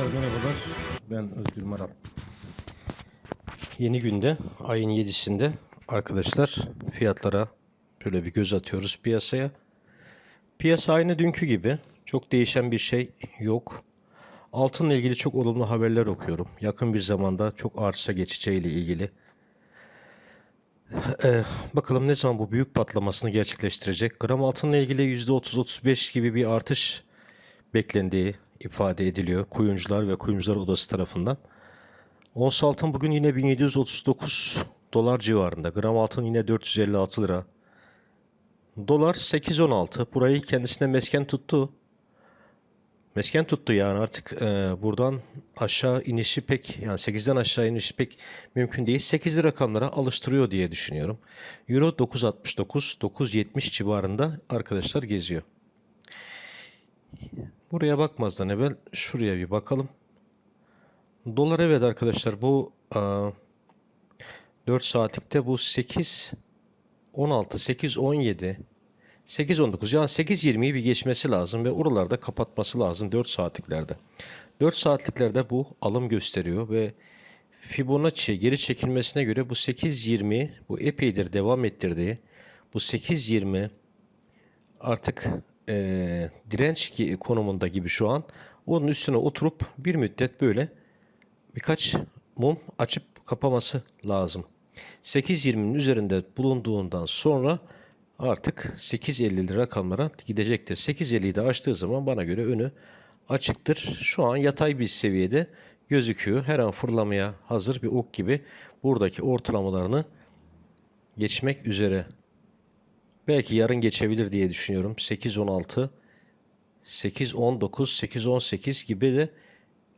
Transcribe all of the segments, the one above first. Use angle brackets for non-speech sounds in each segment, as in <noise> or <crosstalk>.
Arkadaşlar merhabalar. Ben Özgür Maral. Yeni günde ayın 7'sinde arkadaşlar fiyatlara böyle bir göz atıyoruz piyasaya. Piyasa aynı dünkü gibi. Çok değişen bir şey yok. Altınla ilgili çok olumlu haberler okuyorum. Yakın bir zamanda çok artsa geçeceğiyle ilgili. Ee, bakalım ne zaman bu büyük patlamasını gerçekleştirecek. Gram altınla ilgili %30-35 gibi bir artış beklendiği ifade ediliyor kuyumcular ve kuyumcular odası tarafından. Ons altın bugün yine 1739 dolar civarında. Gram altın yine 456 lira. Dolar 8.16. Burayı kendisine mesken tuttu. Mesken tuttu yani artık e, buradan aşağı inişi pek yani 8'den aşağı inişi pek mümkün değil. 8'li rakamlara alıştırıyor diye düşünüyorum. Euro 9.69 9.70 civarında arkadaşlar geziyor. Buraya bakmazdan evvel şuraya bir bakalım. Dolar evet arkadaşlar bu aa, 4 saatlikte bu 8 16 8 17 8 19 yani 8 20'yi bir geçmesi lazım ve oralarda kapatması lazım 4 saatliklerde. 4 saatliklerde bu alım gösteriyor ve Fibonacci geri çekilmesine göre bu 8 20 bu epeydir devam ettirdiği bu 8 20 artık eee, direnç ki- konumunda gibi şu an. Onun üstüne oturup bir müddet böyle birkaç mum açıp kapaması lazım. 8.20'nin üzerinde bulunduğundan sonra artık 8.50'li rakamlara gidecektir. 8.50'yi de aştığı zaman bana göre önü açıktır. Şu an yatay bir seviyede gözüküyor. Her an fırlamaya hazır bir ok gibi buradaki ortalamalarını geçmek üzere. Belki yarın geçebilir diye düşünüyorum. 8-16, 8-19, 8-18 gibi de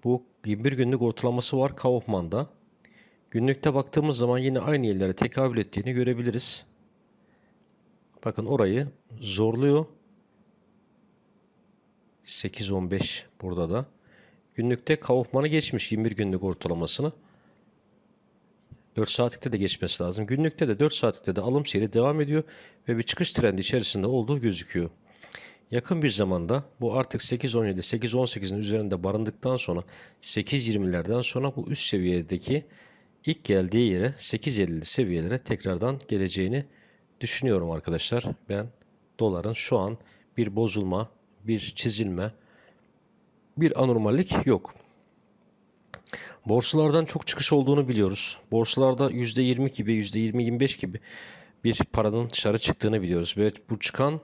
bu 21 günlük ortalaması var Kaufman'da. Günlükte baktığımız zaman yine aynı yerlere tekabül ettiğini görebiliriz. Bakın orayı zorluyor. 8-15 burada da. Günlükte Kaufman'ı geçmiş 21 günlük ortalamasını. 4 saatlikte de geçmesi lazım. Günlükte de 4 saatlikte de alım seyri devam ediyor ve bir çıkış trendi içerisinde olduğu gözüküyor. Yakın bir zamanda bu artık 8.17, 8.18'in üzerinde barındıktan sonra 8.20'lerden sonra bu üst seviyedeki ilk geldiği yere 8.50'li seviyelere tekrardan geleceğini düşünüyorum arkadaşlar. Ben doların şu an bir bozulma, bir çizilme, bir anormallik yok. Borsalardan çok çıkış olduğunu biliyoruz. Borsalarda %20 gibi, %20-25 gibi bir paranın dışarı çıktığını biliyoruz. Ve bu çıkan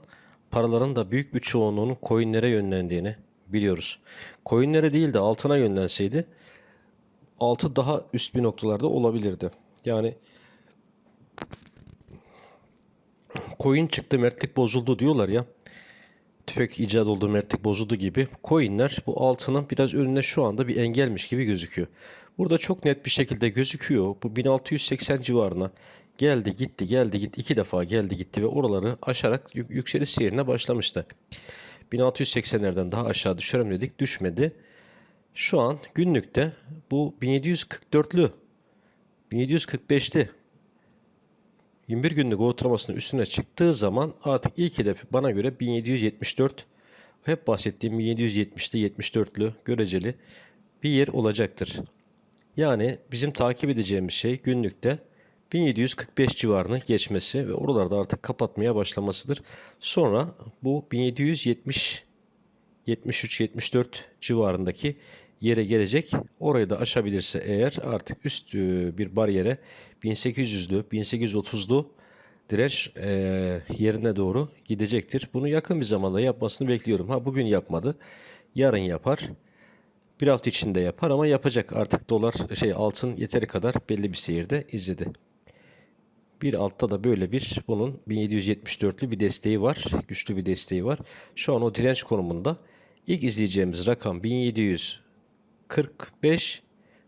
paraların da büyük bir çoğunluğunun coinlere yönlendiğini biliyoruz. Coinlere değil de altına yönlenseydi altı daha üst bir noktalarda olabilirdi. Yani coin çıktı mertlik bozuldu diyorlar ya tüfek icat oldu, mertlik bozuldu gibi coinler bu altının biraz önüne şu anda bir engelmiş gibi gözüküyor. Burada çok net bir şekilde gözüküyor. Bu 1680 civarına geldi gitti geldi gitti iki defa geldi gitti ve oraları aşarak yük- yükseliş seyrine başlamıştı. 1680'lerden daha aşağı düşerim dedik düşmedi. Şu an günlükte bu 1744'lü 1745'li 21 günlük ortalamasının üstüne çıktığı zaman artık ilk hedef bana göre 1774 hep bahsettiğim 1770'li 74'lü göreceli bir yer olacaktır. Yani bizim takip edeceğimiz şey günlükte 1745 civarını geçmesi ve oralarda artık kapatmaya başlamasıdır. Sonra bu 1770 73-74 civarındaki yere gelecek. Orayı da aşabilirse eğer artık üst bir bariyere 1800'lü, 1830'lu direnç e, yerine doğru gidecektir. Bunu yakın bir zamanda yapmasını bekliyorum. Ha bugün yapmadı. Yarın yapar. Bir hafta içinde yapar ama yapacak. Artık dolar şey altın yeteri kadar belli bir seyirde izledi. Bir altta da böyle bir bunun 1774'lü bir desteği var. Güçlü bir desteği var. Şu an o direnç konumunda. İlk izleyeceğimiz rakam 1745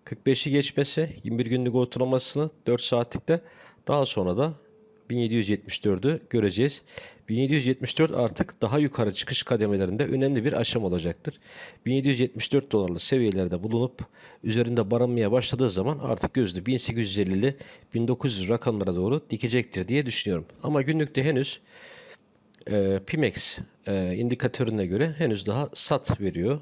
45'i geçmesi 21 günlük ortalamasını 4 saatlikte daha sonra da 1774'ü göreceğiz. 1774 artık daha yukarı çıkış kademelerinde önemli bir aşama olacaktır. 1774 dolarlı seviyelerde bulunup üzerinde barınmaya başladığı zaman artık gözlü 1850'li 1900 rakamlara doğru dikecektir diye düşünüyorum. Ama günlükte henüz e, Pimex e, indikatörüne göre henüz daha sat veriyor.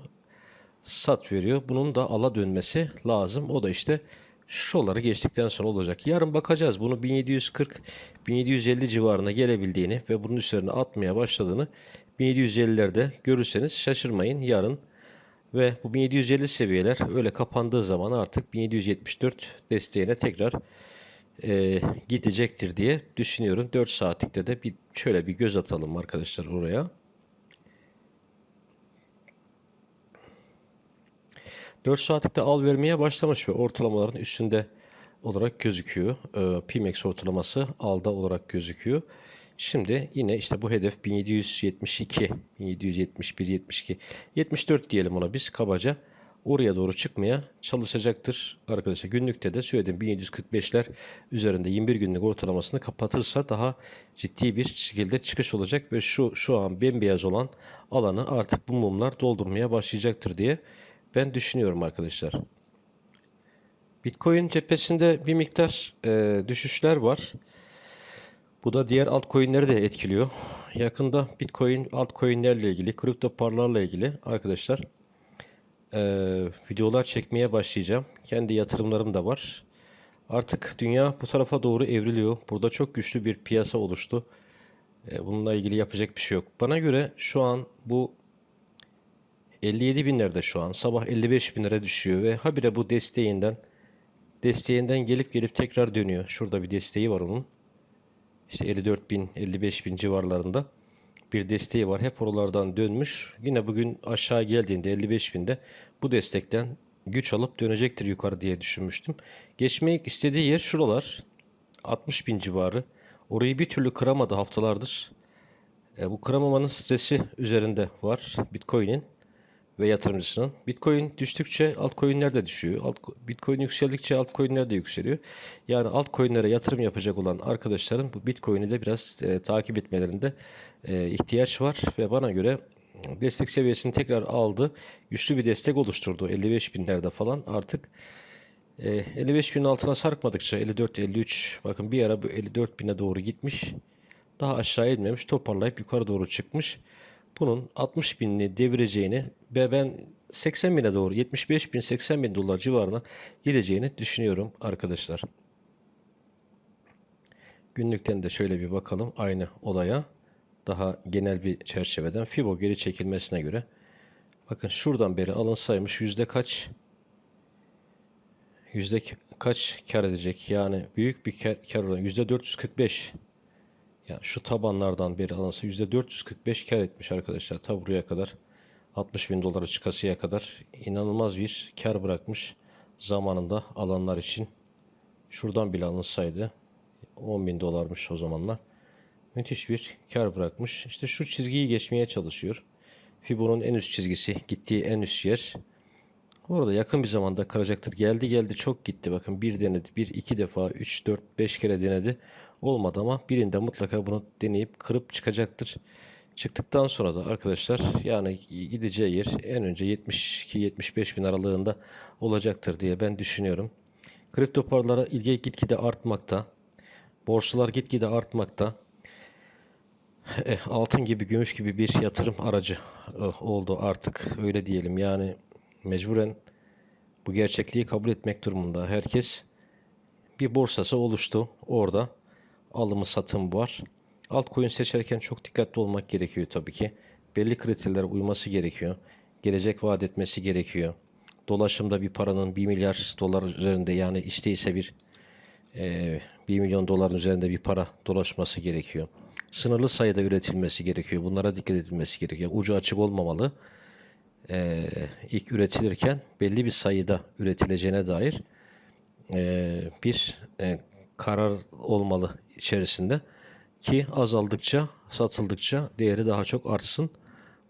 Sat veriyor. Bunun da ala dönmesi lazım. O da işte şuraları geçtikten sonra olacak. Yarın bakacağız. Bunu 1740 1750 civarına gelebildiğini ve bunun üzerine atmaya başladığını 1750'lerde görürseniz şaşırmayın. Yarın ve bu 1750 seviyeler öyle kapandığı zaman artık 1774 desteğine tekrar e, gidecektir diye düşünüyorum. 4 saatlikte de bir şöyle bir göz atalım arkadaşlar oraya. 4 saatlikte al vermeye başlamış ve ortalamaların üstünde olarak gözüküyor. Ee, Pimax ortalaması alda olarak gözüküyor. Şimdi yine işte bu hedef 1772, 1771, 72, 74 diyelim ona biz kabaca. Oraya doğru çıkmaya çalışacaktır arkadaşlar. Günlükte de söyledim 1745'ler üzerinde 21 günlük ortalamasını kapatırsa daha ciddi bir şekilde çıkış olacak ve şu şu an bembeyaz olan alanı artık bu mumlar doldurmaya başlayacaktır diye ben düşünüyorum arkadaşlar. Bitcoin cephesinde bir miktar e, düşüşler var. Bu da diğer altcoin'leri de etkiliyor. Yakında Bitcoin altcoin'lerle ilgili, kripto paralarla ilgili arkadaşlar e, videolar çekmeye başlayacağım. Kendi yatırımlarım da var. Artık dünya bu tarafa doğru evriliyor. Burada çok güçlü bir piyasa oluştu. E, bununla ilgili yapacak bir şey yok. Bana göre şu an bu 57 binlerde şu an. Sabah 55 binlere düşüyor ve habire bu desteğinden desteğinden gelip gelip tekrar dönüyor. Şurada bir desteği var onun. İşte 54 bin, 55 bin civarlarında bir desteği var. Hep oralardan dönmüş. Yine bugün aşağı geldiğinde 55 binde bu destekten güç alıp dönecektir yukarı diye düşünmüştüm. Geçmek istediği yer şuralar. 60 bin civarı. Orayı bir türlü kıramadı haftalardır. E, bu kıramamanın stresi üzerinde var Bitcoin'in ve yatırımcısının. Bitcoin düştükçe altcoin'ler de düşüyor. Alt, Bitcoin yükseldikçe altcoin'ler de yükseliyor. Yani altcoin'lere yatırım yapacak olan arkadaşların bu Bitcoin'i de biraz e, takip etmelerinde e, ihtiyaç var ve bana göre destek seviyesini tekrar aldı. Güçlü bir destek oluşturdu 55 binlerde falan. Artık e, 55 binin altına sarkmadıkça 54-53 bakın bir ara bu 54 bine doğru gitmiş. Daha aşağı inmemiş toparlayıp yukarı doğru çıkmış bunun 60 binini devireceğini ve ben 80 bine doğru 75 bin 80 bin dolar civarına gideceğini düşünüyorum arkadaşlar. Günlükten de şöyle bir bakalım aynı olaya. Daha genel bir çerçeveden Fibo geri çekilmesine göre. Bakın şuradan beri alınsaymış yüzde kaç yüzde kaç kar edecek yani büyük bir kar, kar oranı yüzde 445 ya şu tabanlardan beri alınsa %445 kar etmiş arkadaşlar. Ta buraya kadar 60 bin dolara çıkasıya kadar inanılmaz bir kar bırakmış zamanında alanlar için. Şuradan bile alınsaydı 10 bin dolarmış o zamanlar. Müthiş bir kar bırakmış. İşte şu çizgiyi geçmeye çalışıyor. Fibo'nun en üst çizgisi gittiği en üst yer. Orada yakın bir zamanda kıracaktır. Geldi geldi çok gitti. Bakın bir denedi. Bir iki defa. Üç dört beş kere denedi. Olmadı ama birinde mutlaka bunu deneyip kırıp çıkacaktır. Çıktıktan sonra da arkadaşlar yani gideceği yer en önce 72-75 bin aralığında olacaktır diye ben düşünüyorum. Kripto paralara ilgi gitgide artmakta. Borsalar gitgide artmakta. Eh, altın gibi, gümüş gibi bir yatırım aracı eh, oldu artık öyle diyelim. Yani mecburen bu gerçekliği kabul etmek durumunda. Herkes bir borsası oluştu orada. Alımı satım var. Altcoin seçerken çok dikkatli olmak gerekiyor tabii ki. Belli kriterlere uyması gerekiyor. Gelecek vaat etmesi gerekiyor. Dolaşımda bir paranın 1 milyar dolar üzerinde yani işte bir e, 1 milyon doların üzerinde bir para dolaşması gerekiyor. Sınırlı sayıda üretilmesi gerekiyor. Bunlara dikkat edilmesi gerekiyor. Ucu açık olmamalı. E, ilk üretilirken belli bir sayıda üretileceğine dair e, bir e, karar olmalı içerisinde ki azaldıkça, satıldıkça değeri daha çok artsın.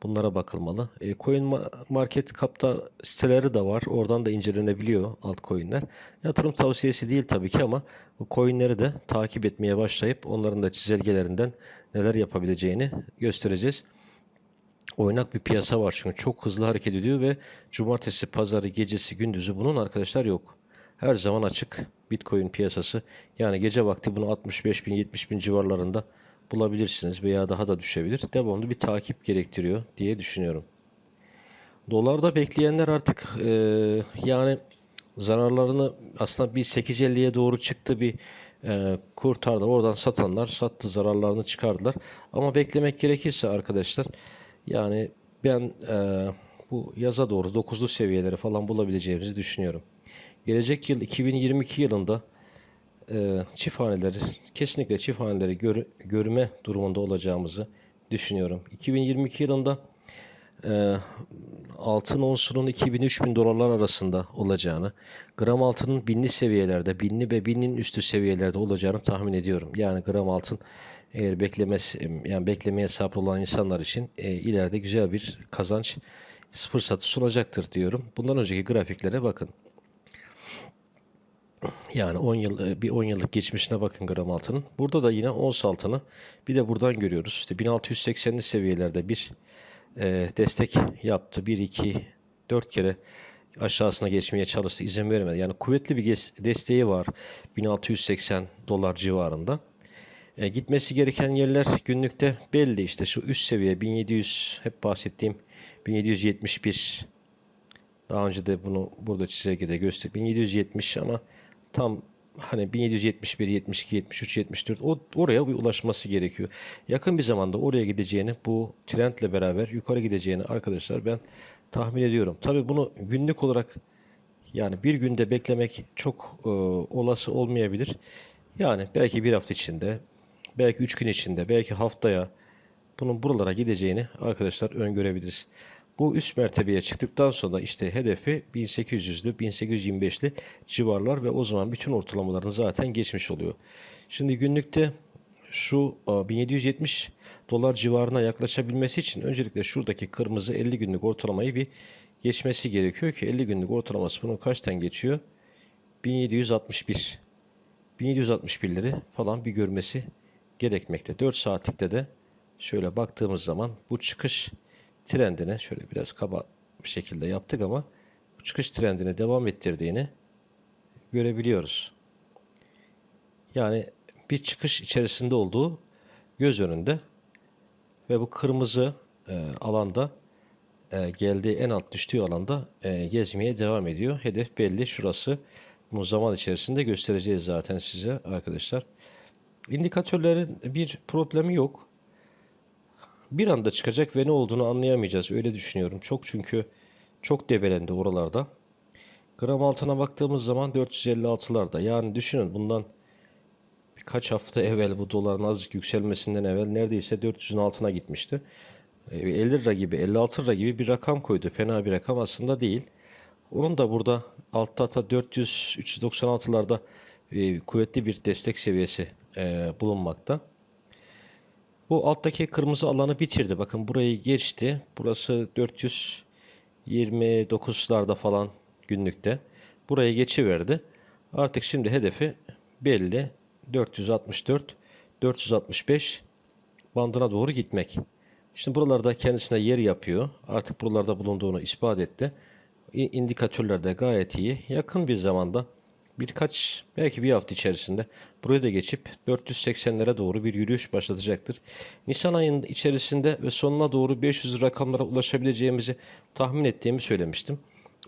Bunlara bakılmalı. E, Coin Market Cap'ta siteleri de var. Oradan da incelenebiliyor altcoin'ler. Yatırım tavsiyesi değil tabii ki ama bu coin'leri de takip etmeye başlayıp onların da çizelgelerinden neler yapabileceğini göstereceğiz. Oynak bir piyasa var çünkü çok hızlı hareket ediyor ve cumartesi, pazarı, gecesi, gündüzü bunun arkadaşlar yok her zaman açık Bitcoin piyasası. Yani gece vakti bunu 65 bin 70 bin civarlarında bulabilirsiniz veya daha da düşebilir. Devamlı bir takip gerektiriyor diye düşünüyorum. Dolarda bekleyenler artık e, yani zararlarını aslında bir 8.50'ye doğru çıktı bir e, kurtardı. Oradan satanlar sattı zararlarını çıkardılar. Ama beklemek gerekirse arkadaşlar yani ben e, bu yaza doğru 9'lu seviyeleri falan bulabileceğimizi düşünüyorum. Gelecek yıl 2022 yılında e, çift haneleri kesinlikle çift haneleri gör- görme durumunda olacağımızı düşünüyorum. 2022 yılında e, altın onsunun 2000-3000 dolarlar arasında olacağını, gram altının binli seviyelerde, binli ve binin üstü seviyelerde olacağını tahmin ediyorum. Yani gram altın eğer beklemesi, yani beklemeye sahip olan insanlar için e, ileride güzel bir kazanç fırsatı sunacaktır diyorum. Bundan önceki grafiklere bakın. Yani 10 yıl e, bir 10 yıllık geçmişine bakın gram altının. Burada da yine ons altını bir de buradan görüyoruz. İşte 1680'li seviyelerde bir e, destek yaptı. 1 2 4 kere aşağısına geçmeye çalıştı. izin vermedi. Yani kuvvetli bir desteği var. 1680 dolar civarında. E, gitmesi gereken yerler günlükte belli işte şu üst seviye 1700 hep bahsettiğim 1771 daha önce de bunu burada çizelgede gösterdim. 1770 ama tam hani 1771, 72, 73, 74 o, oraya bir ulaşması gerekiyor. Yakın bir zamanda oraya gideceğini bu trendle beraber yukarı gideceğini arkadaşlar ben tahmin ediyorum. Tabii bunu günlük olarak yani bir günde beklemek çok e, olası olmayabilir. Yani belki bir hafta içinde, belki üç gün içinde, belki haftaya bunun buralara gideceğini arkadaşlar öngörebiliriz. Bu üst mertebeye çıktıktan sonra işte hedefi 1800'lü, 1825'li civarlar ve o zaman bütün ortalamaların zaten geçmiş oluyor. Şimdi günlükte şu e, 1770 dolar civarına yaklaşabilmesi için öncelikle şuradaki kırmızı 50 günlük ortalamayı bir geçmesi gerekiyor ki 50 günlük ortalaması bunun kaçtan geçiyor? 1761. 1761'leri falan bir görmesi gerekmekte. 4 saatlikte de şöyle baktığımız zaman bu çıkış trendine şöyle biraz kaba bir şekilde yaptık ama bu çıkış trendine devam ettirdiğini görebiliyoruz. Yani bir çıkış içerisinde olduğu göz önünde ve bu kırmızı e, alanda e, geldiği en alt düştüğü alanda e, gezmeye devam ediyor. Hedef belli şurası. Bu zaman içerisinde göstereceğiz zaten size arkadaşlar. İndikatörlerin bir problemi yok. Bir anda çıkacak ve ne olduğunu anlayamayacağız. Öyle düşünüyorum. Çok çünkü çok debelendi oralarda. Gram altına baktığımız zaman 456'larda. Yani düşünün bundan birkaç hafta evvel bu doların azıcık yükselmesinden evvel neredeyse 400'ün altına gitmişti. E, 50 lira gibi 56 lira gibi bir rakam koydu. Fena bir rakam aslında değil. Onun da burada altta ata 400 396'larda e, kuvvetli bir destek seviyesi e, bulunmakta. Bu alttaki kırmızı alanı bitirdi. Bakın burayı geçti. Burası 429'larda falan günlükte. Burayı geçiverdi. Artık şimdi hedefi belli. 464, 465 bandına doğru gitmek. Şimdi buralarda kendisine yer yapıyor. Artık buralarda bulunduğunu ispat etti. İndikatörler de gayet iyi. Yakın bir zamanda birkaç belki bir hafta içerisinde buraya da geçip 480'lere doğru bir yürüyüş başlatacaktır. Nisan ayının içerisinde ve sonuna doğru 500 rakamlara ulaşabileceğimizi tahmin ettiğimi söylemiştim.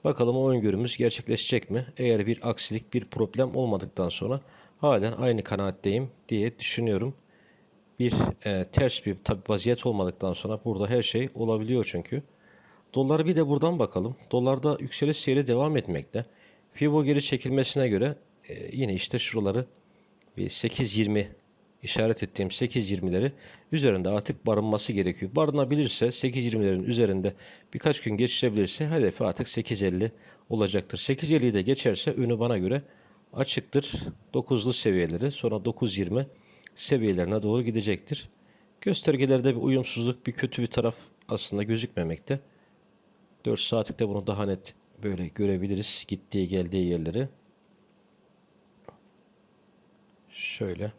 Bakalım o öngörümüz gerçekleşecek mi? Eğer bir aksilik, bir problem olmadıktan sonra halen aynı kanaatteyim diye düşünüyorum. Bir e, ters bir tabi vaziyet olmadıktan sonra burada her şey olabiliyor çünkü. Dolara bir de buradan bakalım. Dolarda yükseliş seyri devam etmekte. Fibo geri çekilmesine göre e, yine işte şuraları bir 8.20 işaret ettiğim 8.20'leri üzerinde artık barınması gerekiyor. Barınabilirse 8.20'lerin üzerinde birkaç gün geçirebilirse hedefi artık 8.50 olacaktır. 8.50'yi de geçerse önü bana göre açıktır. 9'lu seviyeleri sonra 9.20 seviyelerine doğru gidecektir. Göstergelerde bir uyumsuzluk, bir kötü bir taraf aslında gözükmemekte. 4 saatlikte bunu daha net böyle görebiliriz gittiği geldiği yerleri. Şöyle.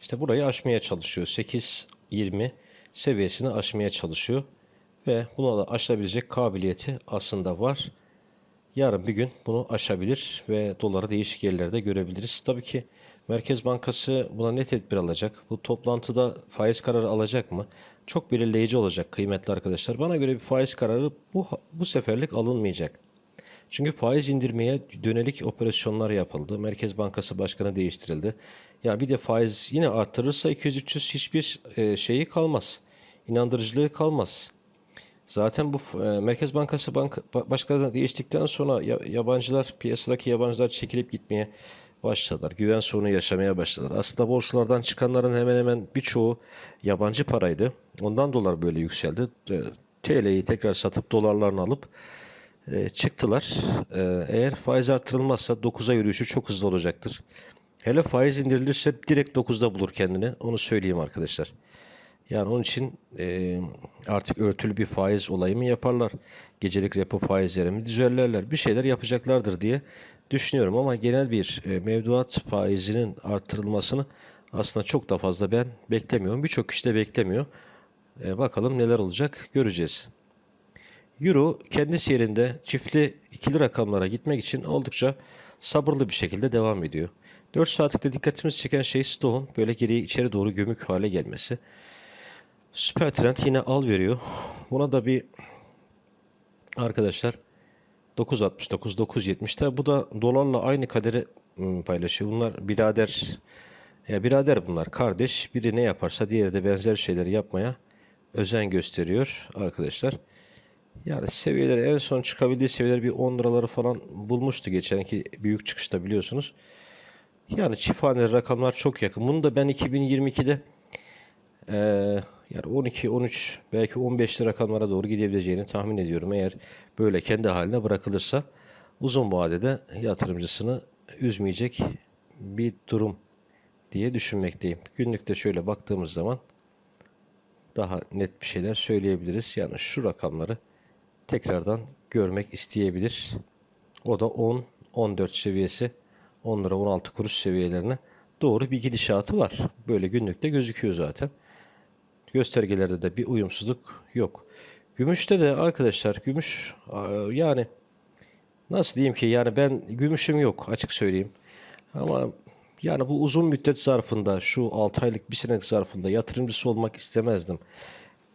İşte burayı aşmaya çalışıyor. 8-20 seviyesini aşmaya çalışıyor. Ve buna da aşabilecek kabiliyeti aslında var. yarın bir gün bunu aşabilir ve doları değişik yerlerde görebiliriz. Tabii ki Merkez Bankası buna ne tedbir alacak? Bu toplantıda faiz kararı alacak mı? Çok belirleyici olacak kıymetli arkadaşlar. Bana göre bir faiz kararı bu bu seferlik alınmayacak. Çünkü faiz indirmeye dönelik operasyonlar yapıldı. Merkez Bankası Başkanı değiştirildi. Ya bir de faiz yine artırırsa 200-300 hiçbir e, şeyi kalmaz. İnandırıcılığı kalmaz. Zaten bu e, Merkez Bankası banka, ba- başkanı değiştikten sonra ya- yabancılar, piyasadaki yabancılar çekilip gitmeye başladılar. Güven sorunu yaşamaya başladılar. Aslında borsalardan çıkanların hemen hemen birçoğu yabancı paraydı. Ondan dolar böyle yükseldi. E, TL'yi tekrar satıp dolarlarını alıp e, çıktılar. E, eğer faiz artırılmazsa 9'a yürüyüşü çok hızlı olacaktır. Hele faiz indirilirse direkt 9'da bulur kendini. Onu söyleyeyim arkadaşlar. Yani onun için e, artık örtülü bir faiz olayı mı yaparlar? Gecelik repo faizleri mi düzenlerler? Bir şeyler yapacaklardır diye düşünüyorum ama genel bir e, mevduat faizinin artırılmasını aslında çok da fazla ben beklemiyorum. Birçok kişi de beklemiyor. E, bakalım neler olacak göreceğiz. Euro kendi seyrinde çiftli ikili rakamlara gitmek için oldukça sabırlı bir şekilde devam ediyor. 4 saatlikte dikkatimizi çeken şey Stoğ'un böyle geriye içeri doğru gömük hale gelmesi. Süper trend yine al veriyor. Buna da bir arkadaşlar 9.69 9.70 tabi bu da dolarla aynı kaderi ım, paylaşıyor. Bunlar birader ya birader bunlar kardeş. Biri ne yaparsa diğeri de benzer şeyleri yapmaya özen gösteriyor arkadaşlar. Yani seviyeleri en son çıkabildiği seviyeler bir 10 liraları falan bulmuştu geçenki büyük çıkışta biliyorsunuz. Yani çift haneli rakamlar çok yakın. Bunu da ben 2022'de eee, yani 12, 13 belki 15 rakamlara doğru gidebileceğini tahmin ediyorum. Eğer böyle kendi haline bırakılırsa uzun vadede yatırımcısını üzmeyecek bir durum diye düşünmekteyim. Günlükte şöyle baktığımız zaman daha net bir şeyler söyleyebiliriz. Yani şu rakamları tekrardan görmek isteyebilir. O da 10, 14 seviyesi 10 lira 16 kuruş seviyelerine doğru bir gidişatı var. Böyle günlükte gözüküyor zaten. Göstergelerde de bir uyumsuzluk yok. Gümüşte de arkadaşlar gümüş yani nasıl diyeyim ki yani ben gümüşüm yok açık söyleyeyim. Ama yani bu uzun müddet zarfında şu 6 aylık bir senelik zarfında yatırımcısı olmak istemezdim.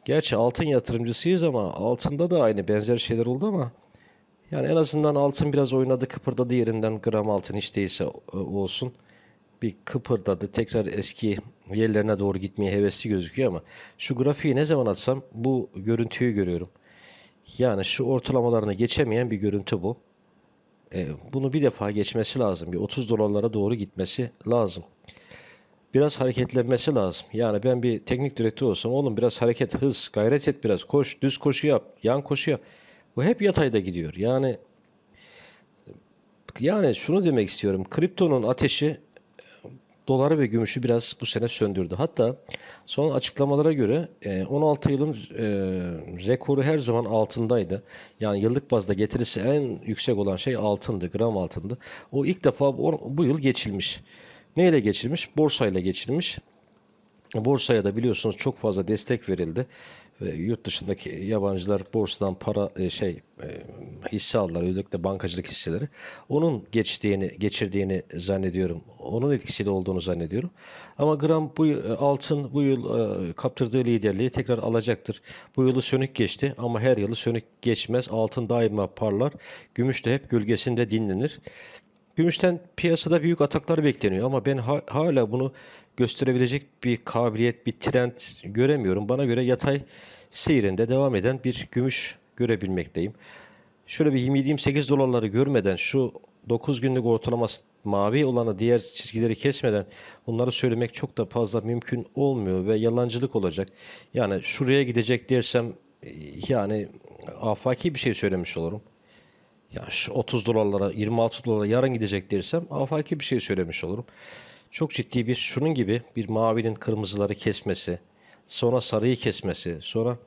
Gerçi altın yatırımcısıyız ama altında da aynı benzer şeyler oldu ama yani en azından altın biraz oynadı kıpırdadı yerinden gram altın hiç değilse e, olsun. Bir kıpırdadı tekrar eski yerlerine doğru gitmeye hevesli gözüküyor ama şu grafiği ne zaman atsam bu görüntüyü görüyorum. Yani şu ortalamalarını geçemeyen bir görüntü bu. E, bunu bir defa geçmesi lazım. Bir 30 dolarlara doğru gitmesi lazım. Biraz hareketlenmesi lazım. Yani ben bir teknik direktör olsam oğlum biraz hareket, hız, gayret et biraz. Koş, düz koşu yap, yan koşu yap. Bu hep yatayda gidiyor. Yani yani şunu demek istiyorum. Kriptonun ateşi doları ve gümüşü biraz bu sene söndürdü. Hatta son açıklamalara göre e, 16 yılın e, rekoru her zaman altındaydı. Yani yıllık bazda getirisi en yüksek olan şey altındı, gram altındı. O ilk defa bu yıl geçilmiş. Neyle geçilmiş? Borsayla geçilmiş. Borsaya da biliyorsunuz çok fazla destek verildi yurt dışındaki yabancılar borsadan para e, şey e, hisse aldılar özellikle bankacılık hisseleri. Onun geçtiğini geçirdiğini zannediyorum. Onun etkisiyle olduğunu zannediyorum. Ama gram bu yıl- altın bu yıl e, kaptırdığı liderliği tekrar alacaktır. Bu yılı sönük geçti ama her yılı sönük geçmez. Altın daima parlar. Gümüş de hep gölgesinde dinlenir. Gümüşten piyasada büyük ataklar bekleniyor ama ben ha- hala bunu gösterebilecek bir kabiliyet, bir trend göremiyorum. Bana göre yatay seyrinde devam eden bir gümüş görebilmekteyim. Şöyle bir 27-28 dolarları görmeden şu 9 günlük ortalaması mavi olanı diğer çizgileri kesmeden bunları söylemek çok da fazla mümkün olmuyor ve yalancılık olacak. Yani şuraya gidecek dersem e, yani afaki bir şey söylemiş olurum. Ya şu 30 dolarlara 26 dolara yarın gidecek dersem afaki bir şey söylemiş olurum. Çok ciddi bir şunun gibi bir mavinin kırmızıları kesmesi, sonra sarıyı kesmesi, sonra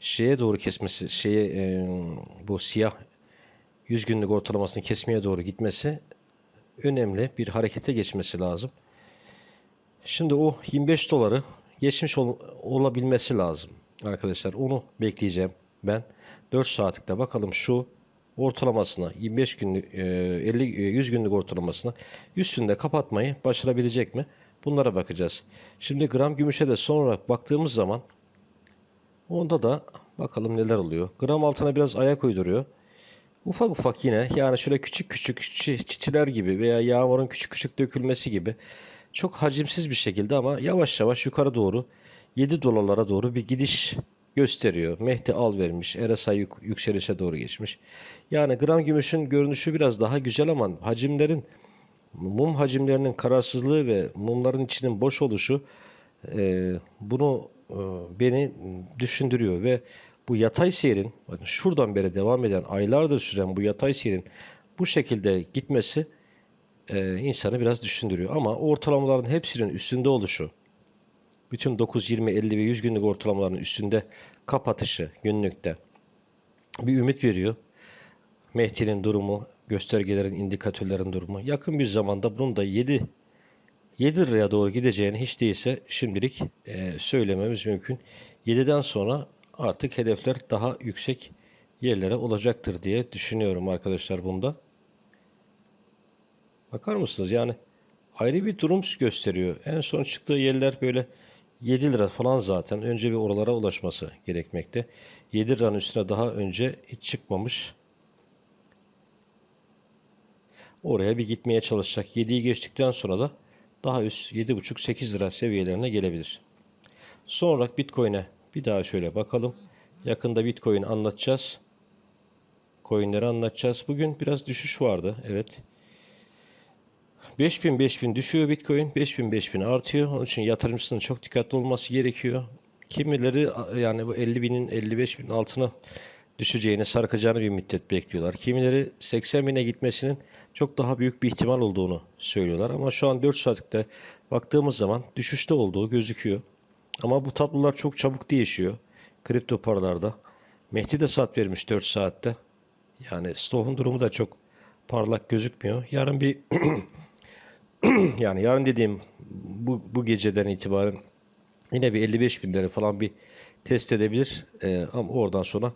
şeye doğru kesmesi, şeye e, bu siyah 100 günlük ortalamasını kesmeye doğru gitmesi önemli bir harekete geçmesi lazım. Şimdi o 25 doları geçmiş ol- olabilmesi lazım arkadaşlar. Onu bekleyeceğim ben. 4 saatlikte bakalım şu ortalamasına 25 günlük e, 50 e, 100 günlük ortalamasına üstünde kapatmayı başarabilecek mi? Bunlara bakacağız. Şimdi gram gümüşe de son olarak baktığımız zaman onda da bakalım neler oluyor. Gram altına biraz ayak uyduruyor. Ufak ufak yine yani şöyle küçük küçük çi- çitiler gibi veya yağmurun küçük küçük dökülmesi gibi çok hacimsiz bir şekilde ama yavaş yavaş yukarı doğru 7 dolarlara doğru bir gidiş gösteriyor. Mehdi al vermiş. RSI yük- yükselişe doğru geçmiş. Yani gram gümüşün görünüşü biraz daha güzel ama hacimlerin mum hacimlerinin kararsızlığı ve mumların içinin boş oluşu e, bunu e, beni düşündürüyor ve bu yatay seyrin şuradan beri devam eden aylardır süren bu yatay seyrin bu şekilde gitmesi e, insanı biraz düşündürüyor. Ama ortalamaların hepsinin üstünde oluşu bütün 9, 20, 50 ve 100 günlük ortalamaların üstünde kapatışı günlükte bir ümit veriyor. Mehdi'nin durumu, göstergelerin, indikatörlerin durumu. Yakın bir zamanda bunun da 7 7 liraya doğru gideceğini hiç değilse şimdilik e, söylememiz mümkün. 7'den sonra artık hedefler daha yüksek yerlere olacaktır diye düşünüyorum arkadaşlar bunda. Bakar mısınız? Yani ayrı bir durum gösteriyor. En son çıktığı yerler böyle 7 lira falan zaten. Önce bir oralara ulaşması gerekmekte. 7 liranın üstüne daha önce hiç çıkmamış. Oraya bir gitmeye çalışacak. 7'yi geçtikten sonra da daha üst 7,5-8 lira seviyelerine gelebilir. Son olarak Bitcoin'e bir daha şöyle bakalım. Yakında Bitcoin anlatacağız. Coin'leri anlatacağız. Bugün biraz düşüş vardı. Evet. 5000 5000 düşüyor Bitcoin. 5000 5000 artıyor. Onun için yatırımcısının çok dikkatli olması gerekiyor. Kimileri yani bu 50 binin 55 binin altına düşeceğini, sarkacağını bir müddet bekliyorlar. Kimileri 80 bine gitmesinin çok daha büyük bir ihtimal olduğunu söylüyorlar. Ama şu an 4 saatlikte baktığımız zaman düşüşte olduğu gözüküyor. Ama bu tablolar çok çabuk değişiyor. Kripto paralarda. Mehdi de saat vermiş 4 saatte. Yani Stoch'un durumu da çok parlak gözükmüyor. Yarın bir <clears throat> <clears throat> yani yarın dediğim bu, bu geceden itibaren yine bir 55 binleri falan bir test edebilir. Ee, ama oradan sonra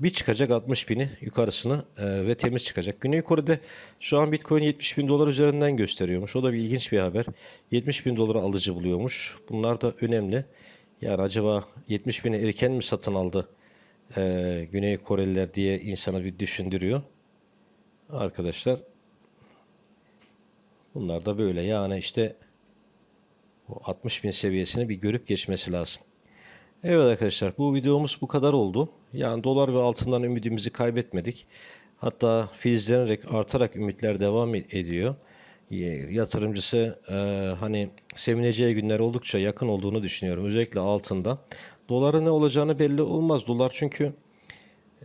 bir çıkacak 60 bini yukarısını e, ve temiz çıkacak. Güney Kore'de şu an Bitcoin 70 bin dolar üzerinden gösteriyormuş. O da bir ilginç bir haber. 70 bin dolara alıcı buluyormuş. Bunlar da önemli. Yani acaba 70 bini erken mi satın aldı e, Güney Koreliler diye insanı bir düşündürüyor. Arkadaşlar bunlar da böyle. Yani işte o 60 bin seviyesini bir görüp geçmesi lazım. Evet arkadaşlar bu videomuz bu kadar oldu. Yani dolar ve altından ümidimizi kaybetmedik. Hatta filizlenerek artarak ümitler devam ediyor. Yatırımcısı e, hani sevineceği günler oldukça yakın olduğunu düşünüyorum. Özellikle altında. Doların ne olacağını belli olmaz. Dolar çünkü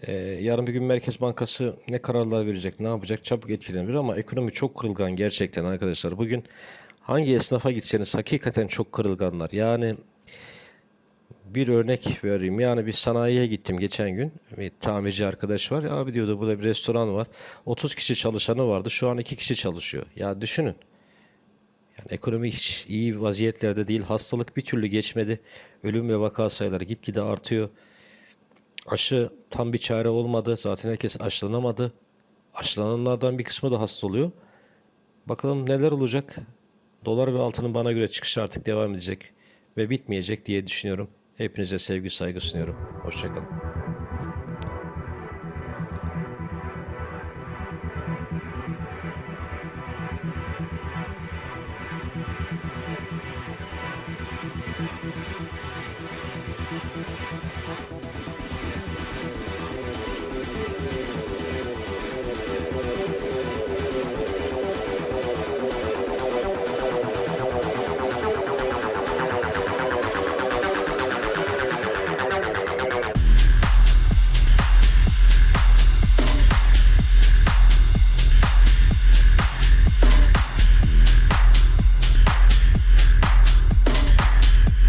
e, yarın bir gün Merkez Bankası ne kararlar verecek, ne yapacak çabuk etkilenir ama ekonomi çok kırılgan gerçekten arkadaşlar. Bugün hangi esnafa gitseniz hakikaten çok kırılganlar. Yani bir örnek vereyim. Yani bir sanayiye gittim geçen gün. Bir tamirci arkadaş var. Abi diyordu burada bir restoran var. 30 kişi çalışanı vardı. Şu an 2 kişi çalışıyor. Ya düşünün. Yani ekonomi hiç iyi vaziyetlerde değil. Hastalık bir türlü geçmedi. Ölüm ve vaka sayıları gitgide artıyor. Aşı tam bir çare olmadı. Zaten herkes aşılanamadı. Aşılananlardan bir kısmı da hasta oluyor. Bakalım neler olacak. Dolar ve altının bana göre çıkışı artık devam edecek ve bitmeyecek diye düşünüyorum. Hepinize sevgi saygı sunuyorum. Hoşçakalın.